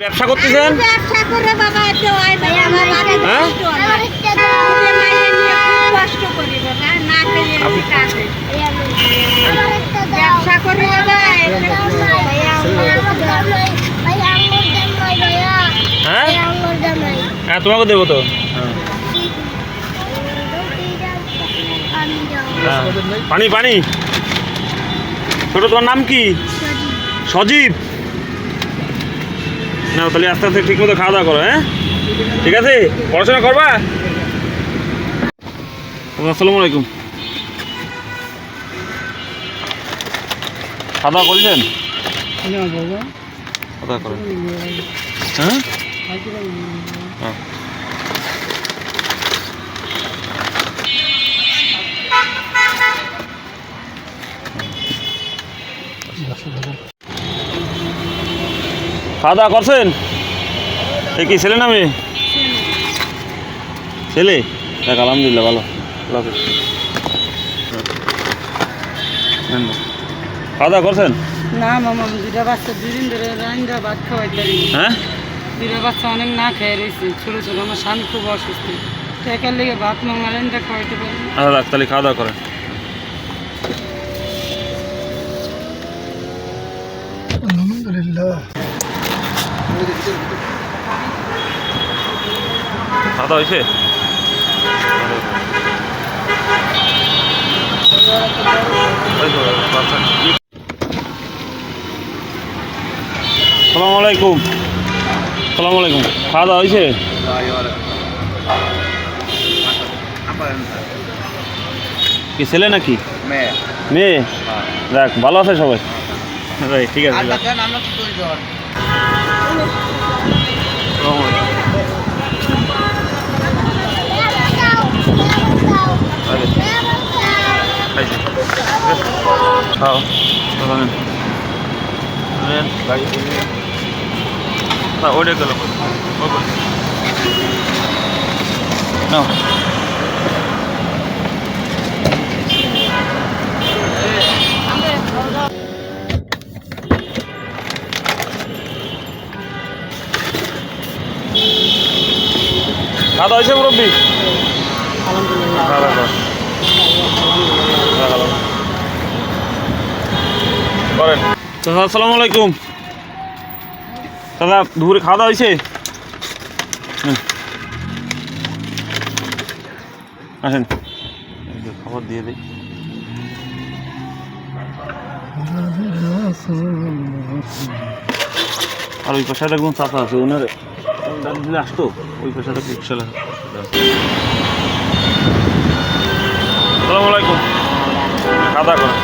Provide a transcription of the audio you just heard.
ব্যবসা করতেছেন? ব্যবসা করে বাবা এত হয় না আমার হ্যাঁ? কষ্ট হয়। করি। বাবা না খেলে আমি কাঁদে। ব্যবসা করে বাবা হ্যাঁ? হ্যাঁ তোমাকে দেবো তো। হ্যাঁ। পানি পানি। ছোট তোমার নাম কি? সজীব? না তাহলে আস্তে আস্তে ঠিক মতো খাওয়া দাওয়া করো হ্যাঁ? ঠিক আছে? পড়াশোনা করবা? আসসালামু আলাইকুম। খাওয়া দাওয়া করেছেন? খাওয়া দাওয়া করেন। হ্যাঁ? হ্যাঁ। খাওয়া দাওয়া করছেন? এ কি ছেলে না মেয়ে? ছেলে? দেখ আলহামদুলিল্লাহ ভালো। খাওয়া দাওয়া করছেন? না মামা আমি দুটা বাচ্চা দুদিন ধরে রান্না ভাত খাওয়াই পারি হ্যাঁ? দুটা বাচ্চা অনেক না খেয়ে রয়েছে। ছোটো ছোটো আমার স্বামী খুব অসুস্থ। টাকার লেগে ভাত মামা রান্না খাওয়াইতে পারি না। আচ্ছা রাখ তাহলে খাওয়া দাওয়া করেন। খাওয়া দাওয়া হয়েছে? সালাম আলাইকুম। সালাম আলাইকুম। খাওয়া দাওয়া হয়েছে? কি ছেলে নাকি? মেয়ে। দেখ ভালো আছে সবাই। ঠিক আছে খাও গাড়ি নিয়ে। না দাওয়া হয়েছে মুরব্বী। করেন আসসালামু আলাইকুম। দাদা দুপুরে খাওয়া দাওয়া হয়েছে? হুম। আসেন। খাবার দিয়ে দিই। আর ওই পাশে দেখুন চাচা আছে ওনার তার দিলে আসতো ওই পেশাটা রিক্সালা সালাম আলাইকুম কাদা করে।